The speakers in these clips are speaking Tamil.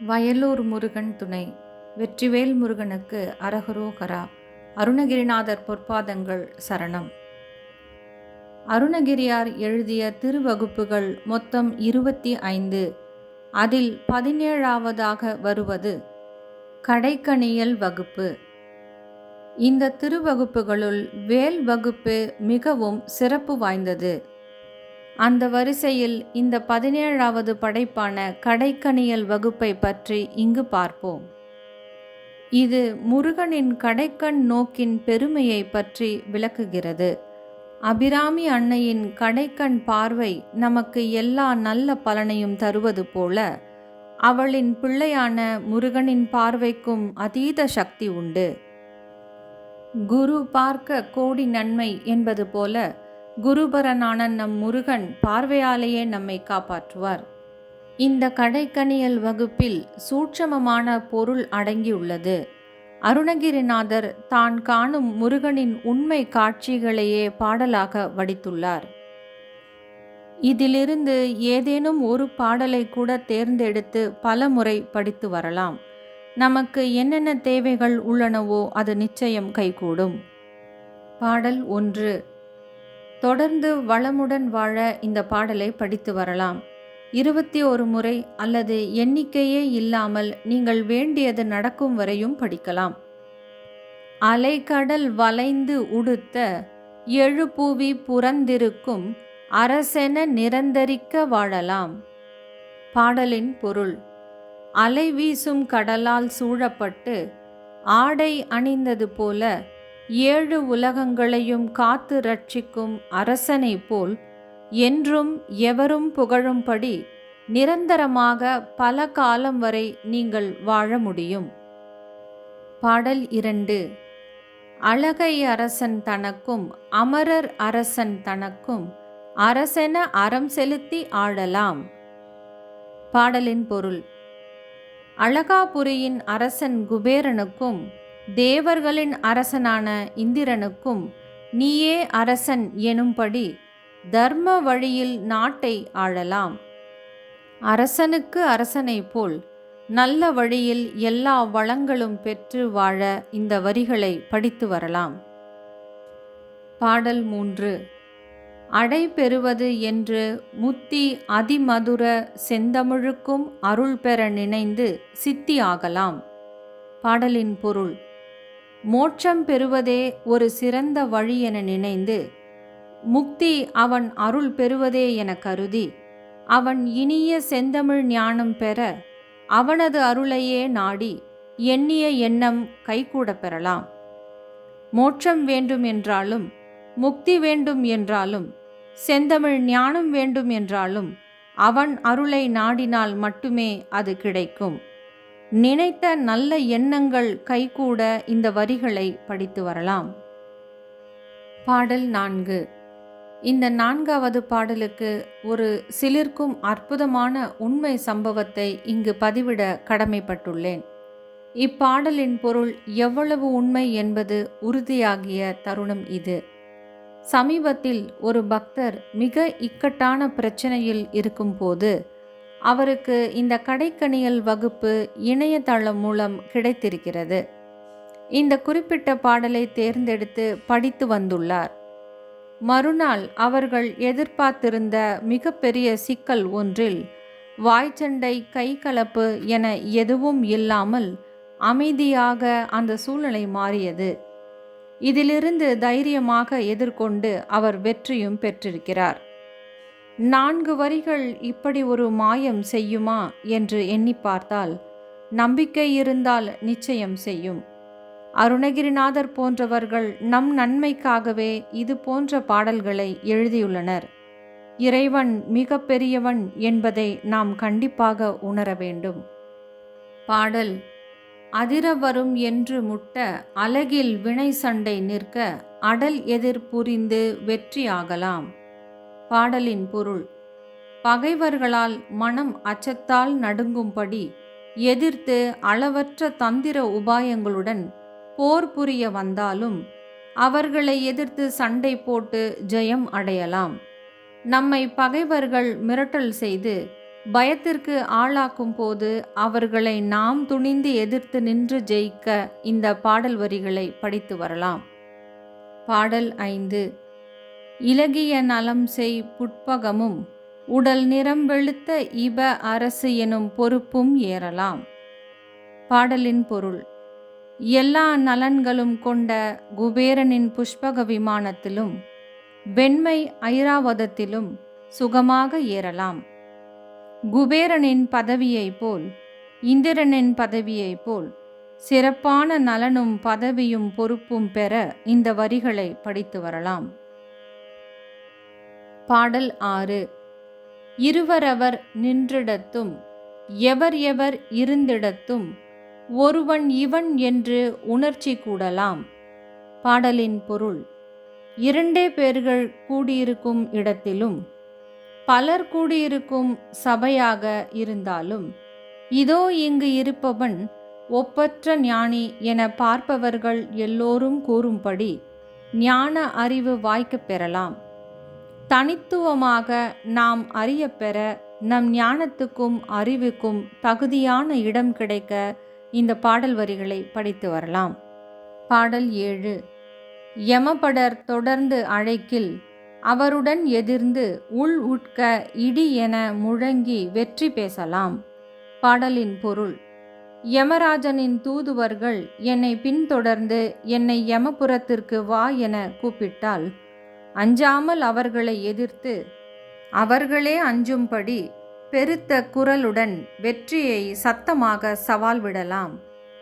வயலூர் முருகன் துணை. வெற்றிவேல் முருகனுக்கு அரகரோகரா. அருணகிரிநாதர் பொற்பாதங்கள் சரணம். அருணகிரியார் எழுதிய திருவகுப்புகள் மொத்தம் இருபத்தி ஐந்து. அதில் பதினேழாவதாக வருவது கடைக்கணியல் வகுப்பு. இந்த திருவகுப்புகளுள் வேல் வகுப்பு மிகவும் சிறப்பு வாய்ந்தது. அந்த வரிசையில் இந்த பதினேழாவது படைப்பான கடைக்கணியல் வகுப்பை பற்றி இங்கு பார்ப்போம். இது முருகனின் கடைக்கண் நோக்கின் பெருமையை பற்றி விளக்குகிறது. அபிராமி அன்னையின் கடைக்கண் பார்வை நமக்கு எல்லா நல்ல பலனையும் தருவது போல அவளின் பிள்ளையான முருகனின் பார்வைக்கும் அதீத சக்தி உண்டு. குரு பார்க்க கோடி நன்மை என்பது போல குருபரனான நம் முருகன் பார்வையாலேயே நம்மை காப்பாற்றுவார். இந்த கடைக்கணியல் வகுப்பில் சூட்சமமான பொருள் அடங்கியுள்ளது. அருணகிரிநாதர் தான் காணும் முருகனின் உண்மை காட்சிகளையே பாடலாக வடித்துள்ளார். இதிலிருந்து ஏதேனும் ஒரு பாடலை கூட தேர்ந்தெடுத்து பல முறை படித்து வரலாம். நமக்கு என்னென்ன தேவைகள் உள்ளனவோ அது நிச்சயம் கைகூடும். பாடல் ஒன்று தொடர்ந்து வளமுடன் வாழ இந்த பாடலை படித்து வரலாம். இருபத்தி ஒரு முறை அல்லது எண்ணிக்கையே இல்லாமல் நீங்கள் வேண்டியது நடக்கும் வரையும் படிக்கலாம். அலைக்கடல் வளைந்து உடுத்த எழுபூவி புறந்திருக்கும் அரசென நிரந்தரிக்க வாழலாம். பாடலின் பொருள். அலை வீசும் கடலால் சூழப்பட்டு ஆடை அணிந்தது போல ஏழு உலகங்களையும் காத்து ரட்சிக்கும் அரசனை போல் என்றும் எவரும் புகழும்படி நிரந்தரமாக பல காலம் வரை நீங்கள் வாழ முடியும். பாடல் இரண்டு. அழகை அரசன் தனக்கும் அமரர் அரசன் தனக்கும் அரசென அறம் செலுத்தி ஆடலாம். பாடலின் பொருள். அழகாபுரியின் அரசன் குபேரனுக்கும் தேவர்களின் அரசனான இந்திரனுக்கும் நீயே அரசன் எனும்படி தர்ம வழியில் நாட்டை ஆழலாம் அரசனுக்கு அரசனை போல் நல்ல வழியில் எல்லா வளங்களும் பெற்று வாழ இந்த வரிகளை படித்து வரலாம். பாடல் மூன்று. அடை பெறுவது என்று முத்தி அதிமதுர செந்தமிழுக்கும் அருள் பெற நினைந்து சித்தி ஆகலாம். பாடலின் பொருள் மோட்சம் பெறுவதே ஒரு சிறந்த வழி என நினைந்து முக்தி அவன் அருள் பெறுவதே என கருதி அவன் இனிய செந்தமிழ் ஞானம் பெற அவனது அருளையே நாடி எண்ணிய எண்ணம் கைகூட பெறலாம். மோட்சம் வேண்டும் என்றாலும் முக்தி வேண்டும் என்றாலும் செந்தமிழ் ஞானம் வேண்டும் என்றாலும் அவன் அருளை நாடினால் மட்டுமே அது கிடைக்கும். நினைத்த நல்ல எண்ணங்கள் கைகூட இந்த வரிகளை படித்து வரலாம். பாடல் நான்கு. இந்த நான்காவது பாடலுக்கு ஒரு சிலிர்க்கும் அற்புதமான உண்மை சம்பவத்தை இங்கு பதிவிட கடமைப்பட்டுள்ளேன். இப்பாடலின் பொருள் எவ்வளவு உண்மை என்பது உறுதியாகிய தருணம் இது. சமீபத்தில் ஒரு பக்தர் மிக இக்கட்டான பிரச்சனையில் இருக்கும்போது அவருக்கு இந்த கடைக்கணியல் வகுப்பு இணையதளம் மூலம் கிடைத்திருக்கிறது. இந்த குறிப்பிட்ட பாடலை தேர்ந்தெடுத்து படித்து வந்துள்ளார். மறுநாள் அவர்கள் எதிர்பார்த்திருந்த மிகப்பெரிய சிக்கல் ஒன்றில் வாய்ச்சண்டை கை கலப்பு என எதுவும் இல்லாமல் அமைதியாக அந்த சூழ்நிலை மாறியது. இதிலிருந்து தைரியமாக எதிர்கொண்டு அவர் வெற்றியும் பெற்றிருக்கிறார். நான்கு வரிகள் இப்படி ஒரு மாயம் செய்யுமா? என்று எண்ணி பார்த்தால் நம்பிக்கை இருந்தால் நிச்சயம் செய்யும். அருணகிரிநாதர் போன்றவர்கள் நம் நன்மைக்காகவே இது போன்ற பாடல்களை எழுதியுள்ளனர். இறைவன் மிக பெரியவன் என்பதை நாம் கண்டிப்பாக உணர வேண்டும். பாடல் அதிர வரும் என்று முட்ட அலகில் வினை சண்டை நிற்க அடல் எதிர் புரிந்து வெற்றியாகலாம் பாடலின் பொருள். பகைவர்களால் மனம் அச்சத்தால் நடுங்கும்படி எதிர்த்து அளவற்ற தந்திர உபாயங்களுடன் போர் புரிய வந்தாலும் அவர்களை எதிர்த்து சண்டை போட்டு ஜெயம் அடையலாம். நம்மை பகைவர்கள் மிரட்டல் செய்து பயத்திற்கு ஆளாக்கும் போது அவர்களை நாம் துணிந்து எதிர்த்து நின்று ஜெயிக்க இந்த பாடல் வரிகளை படித்து வரலாம். பாடல் ஐந்து. இலகிய நலம் செய் புட்பகமும் உடல் நிறம் வெளுத்த இப அரசு எனும் பொறுப்பும் ஏறலாம். பாடலின் பொருள் எல்லா நலன்களும் கொண்ட குபேரனின் புஷ்பக விமானத்திலும் வெண்மை ஐராவதத்திலும் சுகமாக ஏறலாம். குபேரனின் பதவியைப் போல் இந்திரனின் பதவியைப் போல் சிறப்பான நலனும் பதவியும் பொறுப்பும் பெற இந்த வரிகளை படித்து வரலாம். பாடல் ஆறு. இருவரவர் நின்றிடத்தும் எவர் எவர் இருந்திடத்தும் ஒருவன் இவன் என்று உணர்ச்சி கூடலாம். பாடலின் பொருள் இரண்டே பேர்கள் கூடியிருக்கும் இடத்திலும் பலர் கூடியிருக்கும் சபையாக இருந்தாலும் இதோ இங்கு இருப்பவன் ஒப்பற்ற ஞானி என பார்ப்பவர்கள் எல்லோரும் கூறும்படி ஞான அறிவு வாய்க்கப் பெறலாம். தனித்துவமாக நாம் அறியப்பெற நம் ஞானத்துக்கும் அறிவுக்கும் தகுதியான இடம் கிடைக்க இந்த பாடல் வரிகளை படித்து வரலாம். பாடல் ஏழு. யமபடர் தொடர்ந்து அழைக்கில் அவருடன் எதிர்ந்து உள் உட்க இடி என முழங்கி வெற்றி பேசலாம். பாடலின் பொருள். யமராஜனின் தூதுவர்கள் என்னை பின்தொடர்ந்து என்னை யமபுரத்திற்கு வா என கூப்பிட்டால் அஞ்சாமல் அவர்களை எதிர்த்து அவர்களே அஞ்சும்படி பெருத்த குரலுடன் வெற்றியை சத்தமாக சவால் விடலாம்.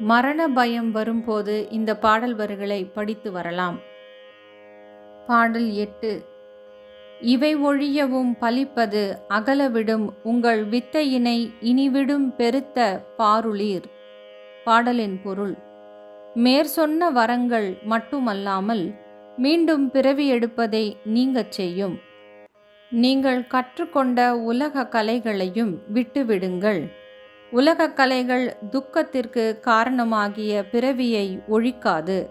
மரண பயம் வரும்போது இந்த பாடல் வரிகளை படித்து வரலாம். பாடல் எட்டு இவை ஒழியவும் பலிப்பது அகலவிடும் உங்கள் வித்தையினை இனிவிடும் பெருத்த பாருளீர் பாடலின் பொருள் மேற்சொன்ன வரங்கள் மட்டுமல்லாமல் மீண்டும் பிறவி எடுப்பதை நீங்கச் செய்யும். நீங்கள் கற்றுக்கொண்ட உலக கலைகளையும் விட்டுவிடுங்கள். உலக கலைகள் துக்கத்திற்கு காரணமாகிய பிறவியை ஒழிக்காது.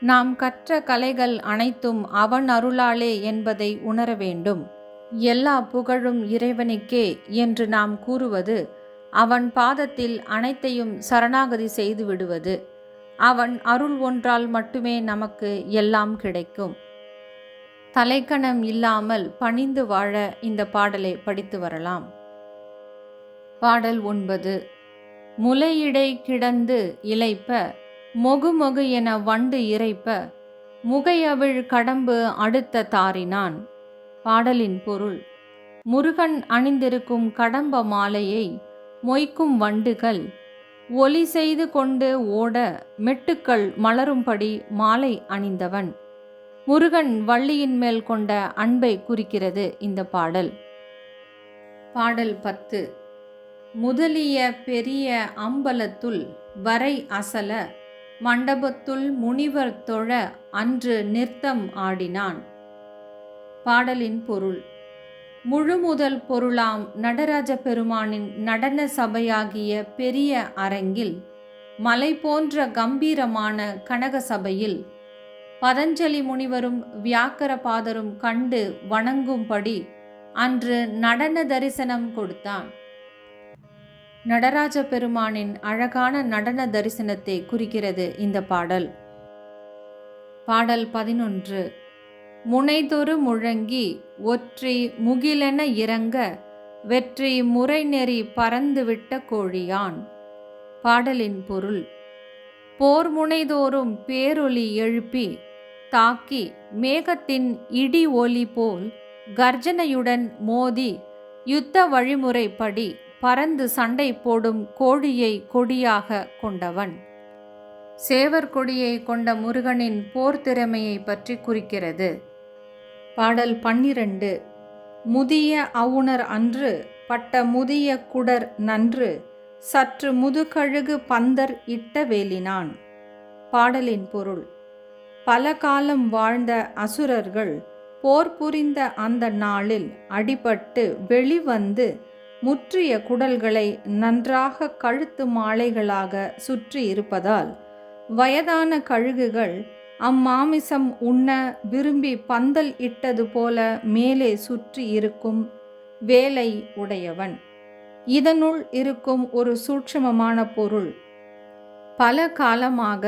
நாம் கற்ற கலைகள் அனைத்தும் அவன் அருளாலே என்பதை உணர வேண்டும். எல்லா புகழும் இறைவனுக்கே என்று நாம் கூறுவது அவன் பாதத்தில் அனைத்தையும் சரணாகதி செய்து விடுவது. அவன் அருள் ஒன்றால் மட்டுமே நமக்கு எல்லாம் கிடைக்கும். தலைக்கணம் இல்லாமல் பணிந்து வாழ இந்த பாடலை படித்து வரலாம். பாடல் ஒன்பது. முலையிடை கிடந்து இழைப்ப மொகு மொகு என வண்டு இறைப்ப முகையவிழ் கடம்பு அடுத்த தாரினான். பாடலின் பொருள். முருகன் அணிந்திருக்கும் கடம்ப மாலையை மொய்க்கும் வண்டுகள் ஒலி செய்து கொண்டு ஓட மெட்டுக்கள் மலரும்படி மாலை அணிந்தவன். முருகன் வள்ளியின் மேல் கொண்ட அன்பை குறிக்கிறது இந்த பாடல். பாடல் பத்து. முதலிய பெரிய அம்பலத்துள் வரை அசல மண்டபத்துள் முனிவர் தொழ அன்று நிறுத்தம் ஆடினான். பாடலின் பொருள். முழுமுதல் பொருளாம் நடராஜ பெருமானின் நடன சபையாகிய பெரிய அரங்கில் மலை போன்ற கம்பீரமான கனக சபையில் பதஞ்சலி முனிவரும் வியாக்கர பாதரும் கண்டு வணங்கும்படி அன்று நடன தரிசனம் கொடுத்தான். நடராஜ பெருமானின் அழகான நடன தரிசனத்தை குறிக்கிறது இந்த பாடல். பாடல் பதினொன்று. முனைதொரு முழங்கி ஒற்றி முகிலென இறங்க வெற்றி முறைநெறி பறந்துவிட்ட கோழியான். பாடலின் பொருள். போர் முனைதோறும் பேரொலி எழுப்பி தாக்கி மேகத்தின் இடி ஒலி போல் கர்ஜனையுடன் மோதி யுத்த வழிமுறைப்படி பறந்து சண்டை போடும் கோழியை கொடியாக கொண்டவன். சேவர் கொடியை கொண்ட முருகனின் போர் திறமையை பற்றி குறிக்கிறது. பாடல் பன்னிரண்டு. முதிய அவுணர் அன்று பட்ட முதிய குடர் நன்று சற்று முதுகழுகு பந்தர் இட்ட வேலினான். பாடலின் பொருள் பல காலம் வாழ்ந்த அசுரர்கள் போர் புரிந்த அந்த நாளில் அடிபட்டு வெளிவந்து முற்றிய குடல்களை நன்றாக கழுத்து மாலைகளாக சுற்றி இருப்பதால் வயதான கழுகுகள் அம்மாமிசம் உண்ண விரும்பி பந்தல் இட்டது போல மேலே சுற்றி இருக்கும் வேலை உடையவன். இதனுள் இருக்கும் ஒரு சூட்சமமான பொருள். பல காலமாக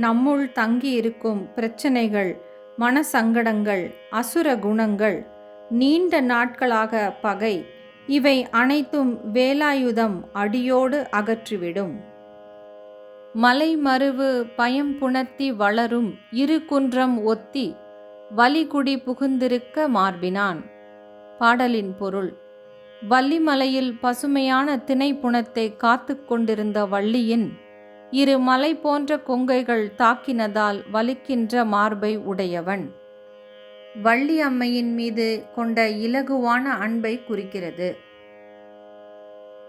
நம்முள் தங்கியிருக்கும் பிரச்சனைகள் மனசங்கடங்கள் அசுர குணங்கள் நீண்ட நாட்களாக பகை இவை அனைத்தும் வேலாயுதம் அடியோடு அகற்றிவிடும். மலைமருவு பயம் புணர்த்தி வளரும் இரு குன்றம் ஒத்தி வலிகுடி புகுந்திருக்க மார்பினான். பாடலின் பொருள் வள்ளிமலையில் பசுமையான திணைப்புணத்தை காத்து கொண்டிருந்த வள்ளியின் இரு மலை போன்ற கொங்கைகள் தாக்கினதால் வலிக்கின்ற மார்பை உடையவன். வள்ளி அம்மையின் மீது கொண்ட இலகுவான அன்பை குறிக்கிறது.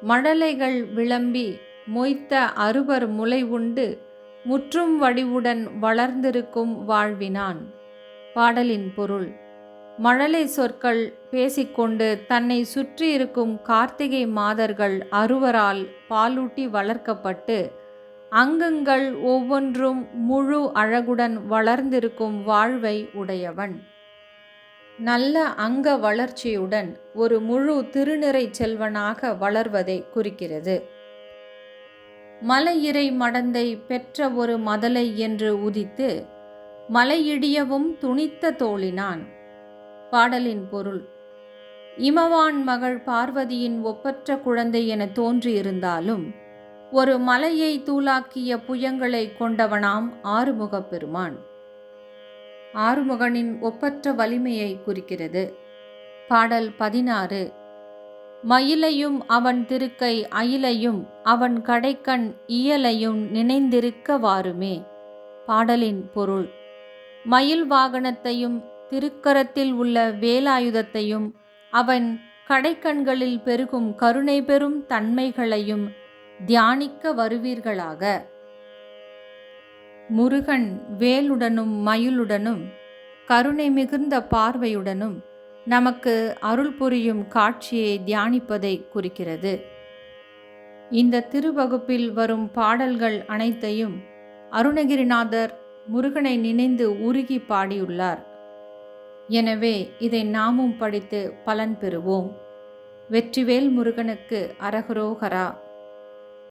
மடலைகள் விளம்பி மொய்த்த அறுவர் முளை உண்டு முற்றும் வடிவுடன் வளர்ந்திருக்கும் வாழ்வினான். பாடலின் பொருள் மழலை சொற்கள் பேசிக்கொண்டு தன்னை சுற்றியிருக்கும் கார்த்திகை மாதர்கள் அறுவரால் பாலூட்டி வளர்க்கப்பட்டு அங்கங்கள் ஒவ்வொன்றும் முழு அழகுடன் வளர்ந்திருக்கும் வாழ்வை உடையவன். நல்ல அங்க வளர்ச்சியுடன் ஒரு முழு திருநிறை செல்வனாக வளர்வதை குறிக்கிறது. மலையிறை மடந்தை பெற்ற ஒரு மதலை என்று உதித்து மலையிடியவும் துணித்த தோழினான் பாடலின் பொருள் இமவான் மகள் பார்வதியின் ஒப்பற்ற குழந்தை என தோன்றியிருந்தாலும் ஒரு மலையை தூளாக்கிய புயங்களை கொண்டவனாம் ஆறுமுகப் பெருமான் ஆறுமுகனின் ஒப்பற்ற வலிமையை குறிக்கிறது. பாடல் பதினாறு மயிலையும் அவன் திருக்கை அயிலையும் அவன் கடைக்கண் இயலையும் நினைந்திருக்க வாருமே பாடலின் பொருள். மயில் வாகனத்தையும் திருக்கரத்தில் உள்ள வேலாயுதத்தையும் அவன் கடைக்கண்களில் பெருகும் கருணை பெறும் தன்மைகளையும் தியானிக்க வருவீர்களாக. முருகன் வேலுடனும் மயிலுடனும் கருணை மிகுந்த பார்வையுடனும் நமக்கு அருள் புரியும் காட்சியை தியானிப்பதை குறிக்கிறது. இந்த திருவகுப்பில் வரும் பாடல்கள் அனைத்தையும் அருணகிரிநாதர் முருகனை நினைந்து உருகி பாடியுள்ளார். எனவே இதை நாமும் படித்து பலன் பெறுவோம். வெற்றிவேல் முருகனுக்கு அரகரோகரா.